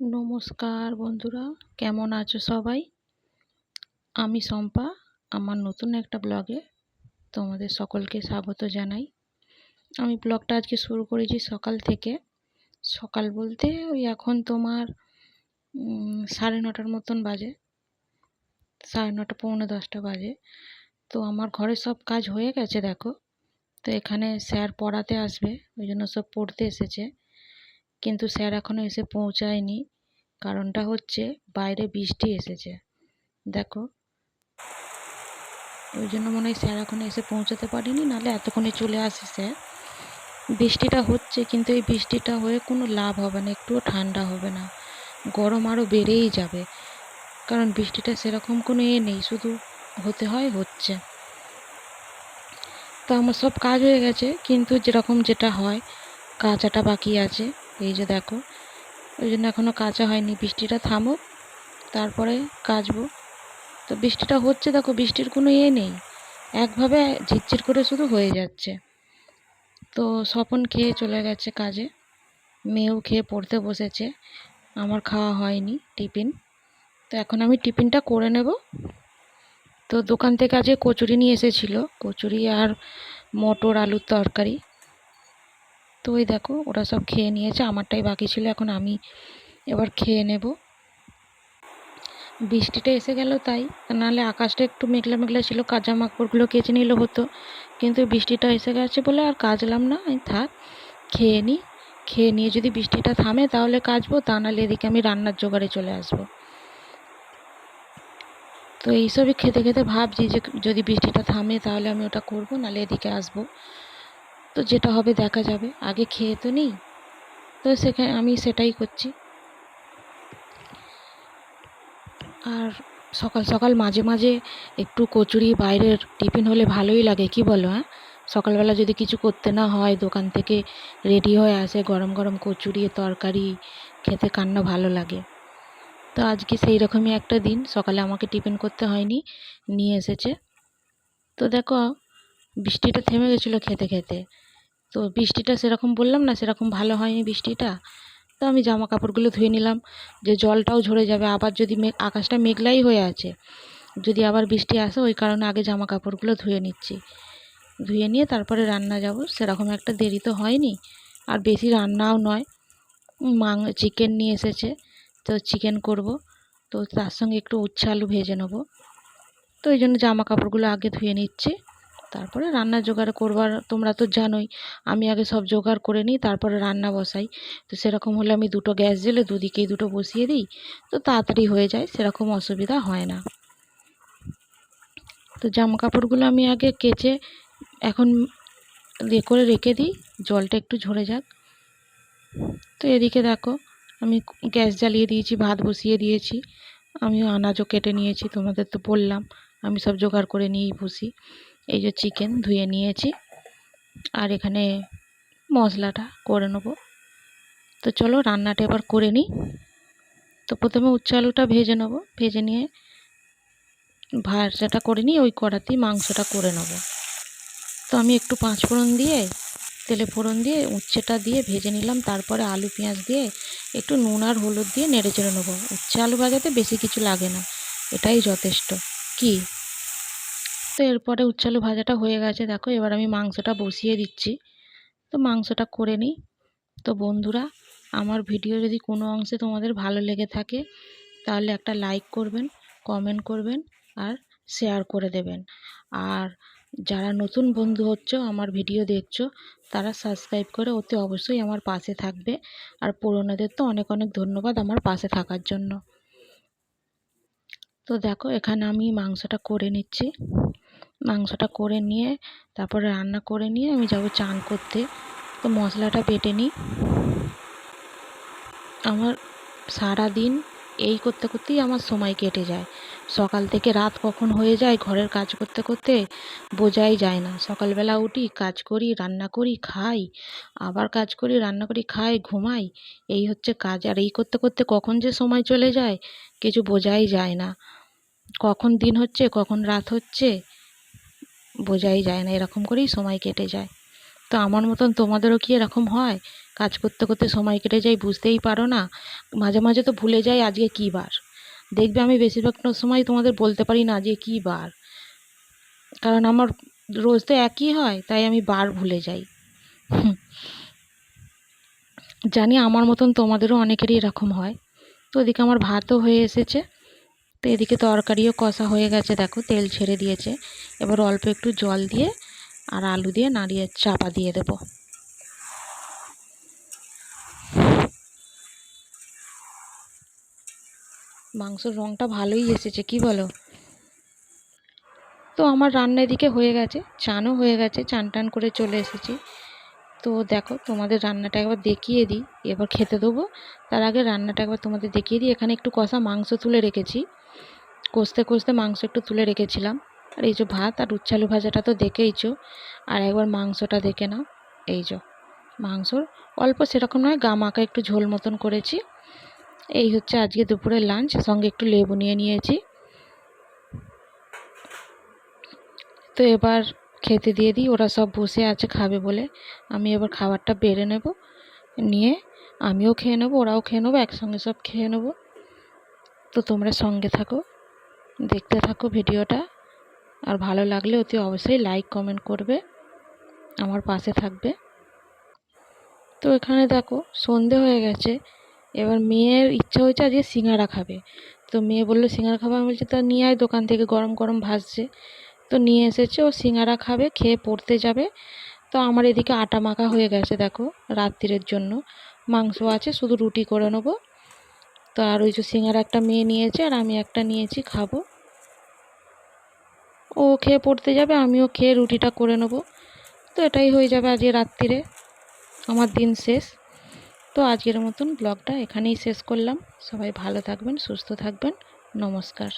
নমস্কার বন্ধুরা, কেমন আছো সবাই? আমি শম্পা, আমার নতুন একটা ব্লগে তোমাদের সকলকে স্বাগত জানাই। আমি ব্লগটা আজকে শুরু করেছি সকাল থেকে। সকাল বলতে ওই এখন তোমার সাড়ে নটার মতন বাজে। সাড়ে নটা, পৌনে দশটা বাজে। তো আমার ঘরে সব কাজ হয়ে গেছে, দেখো। তো এখানে স্যার পড়াতে আসবে, ওই জন্য সব পড়তে এসেছে। কিন্তু স্যার এখনও এসে পৌঁছায়নি। কারণটা হচ্ছে বাইরে বৃষ্টি এসেছে। দেখো। ওই জন্য মনে হয় স্যার এখনও এসে পৌঁছাতে পারেনি, নাহলে এতক্ষণে চলে আসে স্যার। বৃষ্টিটা হচ্ছে, কিন্তু এই বৃষ্টিটা হয়ে কোনো লাভ হবে না, একটুও ঠান্ডা হবে না। গরম আরও বেড়েই যাবে। কারণ বৃষ্টিটা সেরকম কোনো এ নেই, শুধু হতে হয় হচ্ছে। তো আমার সব কাজ হয়ে গেছে, কিন্তু যেরকম যেটা হয়, কাঁচাটা বাকি আছে। এই যে দেখো, ওই জন্য এখনও কাচা হয়নি। বৃষ্টিটা থামুক, তারপরে কাচবো। তো বৃষ্টিটা হচ্ছে দেখো, বৃষ্টির কোনো ইয়ে নেই। একভাবে ঝিরঝির করে শুধু হয়ে যাচ্ছে। তো স্বপন খেয়ে চলে গেছে কাজে। মেয়েও খেয়ে পড়তে বসেছে। আমার খাওয়া হয়নি, টিফিন। তো এখন আমি টিফিনটা করে নেব। তো দোকান থেকে আজকে কচুরি নিয়ে এসেছিল। কচুরি আর মটর আলুর তরকারি। তো ওই দেখো, ওরা সব খেয়ে নিয়েছে, আমারটাই বাকি ছিল, এখন আমি এবার খেয়ে নেব। বৃষ্টিটা এসে গেল তাই, নাহলে আকাশটা একটু মেঘলা মেঘলা ছিল জামা মাকড়গুলো কেচে নিলে হতো, কিন্তু বৃষ্টিটা এসে গেছে বলে আর কাচলাম না আমি থাক, খেয়ে নিই খেয়ে নিয়ে যদি বৃষ্টিটা থামে তাহলে কাচবো, তা নাহলে এদিকে আমি রান্নার জোগাড়ে চলে আসব। তো এইসবই খেতে খেতে ভাবছি যে যদি বৃষ্টিটা থামে তাহলে আমি ওটা করব, নাহলে এদিকে আসব। তো যেটা হবে দেখা যাবে। আগে খেয়ে তো নিই। তো সেখানে আমি সেটাই করছি। আর সকাল সকাল মাঝে মাঝে একটু কচুরি বাইরের টিফিন হলে ভালোই লাগে, কি বলো হ্যাঁ? সকালবেলা যদি কিছু করতে না হয়, দোকান থেকে রেডি হয়ে আসে গরম গরম কচুরি, তরকারি, খেতে কান্না ভালো লাগে। তো আজকে সেই রকমই একটা দিন। সকালে আমাকে টিফিন করতে হয়নি, নিয়ে এসেছে। তো দেখো বৃষ্টিটা থেমে গেছিল খেতে খেতে। তো বৃষ্টিটা সেরকম বললাম না, সেরকম ভালো হয়নি বৃষ্টিটা। তো আমি জামা কাপড়গুলো ধুয়ে নিলাম, যে জলটাও ঝরে যাবে। আবার যদি আকাশটা মেঘলাই হয়ে আছে, যদি আবার বৃষ্টি আসে, ওই কারণে আগে জামা কাপড়গুলো ধুয়ে নিচ্ছি। ধুয়ে নিয়ে তারপরে রান্না যাব, সেরকম একটা দেরি তো হয়নি। আর বেশি রান্নাও নয়। মাং চিকেন নিয়ে এসেছে, তো চিকেন করব। তো তার সঙ্গে একটু উচ্ছে আলু ভেজে নেব। তো ওই জন্য জামা কাপড়গুলো আগে ধুয়ে নিচ্ছি। তারপরে রান্না জোগাড় করবার তোমরা তো জানোই, আমি আগে সব জোগাড় করে নিই, তারপরে রান্না বসাই। তো সেরকম হলে আমি দুটো গ্যাস জেলে দুদিকেই দুটো বসিয়ে দিই, তো তাড়াতাড়ি হয়ে যায়, সেরকম অসুবিধা হয় না। তো জামা কাপড়গুলো আমি আগে কেচে এখন ইয়ে করে রেখে দিই, জলটা একটু ঝরে যাক। তো এদিকে দেখো, আমি গ্যাস জ্বালিয়ে দিয়েছি, ভাত বসিয়ে দিয়েছি, আমিও আনাজও কেটে নিয়েছি, তোমাদের তো বললাম, আমি সব জোগাড় করে নিয়েই বসি। এই যে চিকেন ধুয়ে নিয়েছি। আর এখানে মশলাটা করে নেব। তো চলো রান্নাটা এবার করে নিই। তো প্রথমে উচ্ছে আলুটা ভেজে নেব। ভেজে নিয়ে ভাজাটা করে নিই ওই কড়াতেই মাংসটা করে নেব। তো আমি একটু পাঁচ ফোড়ন দিয়ে, তেলে ফোড়ন দিয়ে, উচ্ছেটা দিয়ে ভেজে নিলাম। তারপরে আলু, পেঁয়াজ দিয়ে একটু নুন আর হলুদ দিয়ে নেড়ে চেড়ে নেব। উচ্ছে আলু ভাজাতে বেশি কিছু লাগে না। এটাই যথেষ্ট। কি? তো এরপরে উচ্ছে আলু ভাজাটা হয়ে গেছে। দেখো, এবার আমি মাংসটা বসিয়ে দিচ্ছি। তো মাংসটা করে নিই। তো বন্ধুরা, আমার ভিডিও যদি কোনো অংশে তোমাদের ভালো লেগে থাকে, তাহলে একটা লাইক করবেন, কমেন্ট করবেন আর শেয়ার করে দেবেন। আর যারা নতুন বন্ধু হচ্ছ, আমার ভিডিও দেখছ, তারা সাবস্ক্রাইব করে অতি অবশ্যই আমার পাশে থাকবে। আর পুরোনোদের তো অনেক অনেক ধন্যবাদ আমার পাশে থাকার জন্য। তো দেখো, এখানে আমি মাংসটা করে নিচ্ছি। মাংসটা করে নিয়ে, তারপরে রান্না করে নিয়ে আমি যাব চান করতে। তো মশলাটা বেটে নিই। আমার সারা দিন এই করতে করতেই আমার সময় কেটে যায়। সকাল থেকে রাত কখন হয়ে যায় ঘরের কাজ করতে করতে বোঝাই যায় না। সকালবেলা উঠি, কাজ করি, রান্না করি, খাই, আবার কাজ করি, রান্না করি, খাই, ঘুমাই। এই হচ্ছে কাজ। আর এই করতে করতে কখন যে সময় চলে যায়, কিছু বোঝাই যায় না। কখন দিন হচ্ছে, কখন রাত হচ্ছে বোঝাই যায় না, এরকম করেই সময় কেটে যায়। তো আমার মতন তোমাদেরও কি এরকম হয়? কাজ করতে করতে সময় কেটে যায়, বুঝতেই পারো না। মাঝে মাঝে তো ভুলে যাই আজকে কী বার। দেখবে আমি বেশিরভাগ সময় তোমাদের বলতে পারি না যে কী বার। কারণ আমার রোজ তো একই হয়, তাই আমি বার ভুলে যাই। জানি আমার মতন তোমাদেরও অনেকেরই এরকম হয়। তো ওদিকে আমার ভাতও হয়ে এসেছে। তো এদিকে তরকারিও কষা হয়ে গেছে, দেখো তেল ছেড়ে দিয়েছে। এবার অল্প একটু জল দিয়ে আর আলু দিয়ে নাড়িয়ে চাপা দিয়ে দেবো। মাংসর রঙটা ভালোই এসেছে, কি বলো? তো আমার রান্না এদিকে হয়ে গেছে, চানও হয়ে গেছে, চান টান করে চলে এসেছি। তো দেখো তোমাদের রান্নাটা একবার দেখিয়ে দিই, এবার খেতে দেবো। তার আগে রান্নাটা একবার তোমাদের দেখিয়ে দিই, এখানে একটু কষা মাংস তুলে রেখেছি। কষতে কষতে মাংস একটু তুলে রেখেছিলাম। আর এই যে ভাত আর উচ্ছালু ভাজাটা তো দেখেইছো। আর একবার মাংসটা দেখে নাও। এই যে মাংসর অল্প সেরকম নয়, গা মাখা একটু ঝোল মতন করেছি। এই হচ্ছে আজকে দুপুরের লাঞ্চ, সঙ্গে একটু লেবু নিয়ে নিয়েছি। তো এবার খেতে দিয়ে দিই, ওরা সব বসে আছে খাবে বলে। আমি এবার খাবারটা বেড়ে নেব, নিয়ে আমিও খেয়ে নেব, ওরাও খেয়ে নেব, একসঙ্গে সব খেয়ে নেব। তো তোমরা সঙ্গে থাকো। দেখতে থাকো ভিডিওটা। আর ভালো লাগলে অতি অবশ্যই লাইক কমেন্ট করবে। আমার পাশে থাকবে। তো এখানে দেখো, সন্ধে হয়ে গেছে। এবার মেয়ের ইচ্ছা হয়েছে আজকে সিঙ্গারা খাবে। তো মেয়ে বলল, সিঙ্গারা খাবে? আমি বলছি, তা নিয়ে আয় দোকান থেকে, গরম গরম ভাসছে তো নিয়ে এসেছে, ও সিঙ্গারা খাবে, খেয়ে পড়তে যাবে। তো আমার এদিকে আটা মাখা হয়ে গেছে, দেখো রাত্রিরের জন্য। মাংস আছে, শুধু রুটি করে নেব। তো আর ওই যে সিঙ্গারা একটা মেয়ে নিয়েছে, আর আমি একটা নিয়েছি, খাব। ও খেয়ে পড়তে যাবে, আমিও খেয়ে রুটিটা করে নেব। তো এটাই হয়ে যাবে আজকে রাত্রিরে, আমার দিন শেষ। তো আজকের মতন ব্লগটা এখানেই শেষ করলাম। সবাই ভালো থাকবেন, সুস্থ থাকবেন। নমস্কার।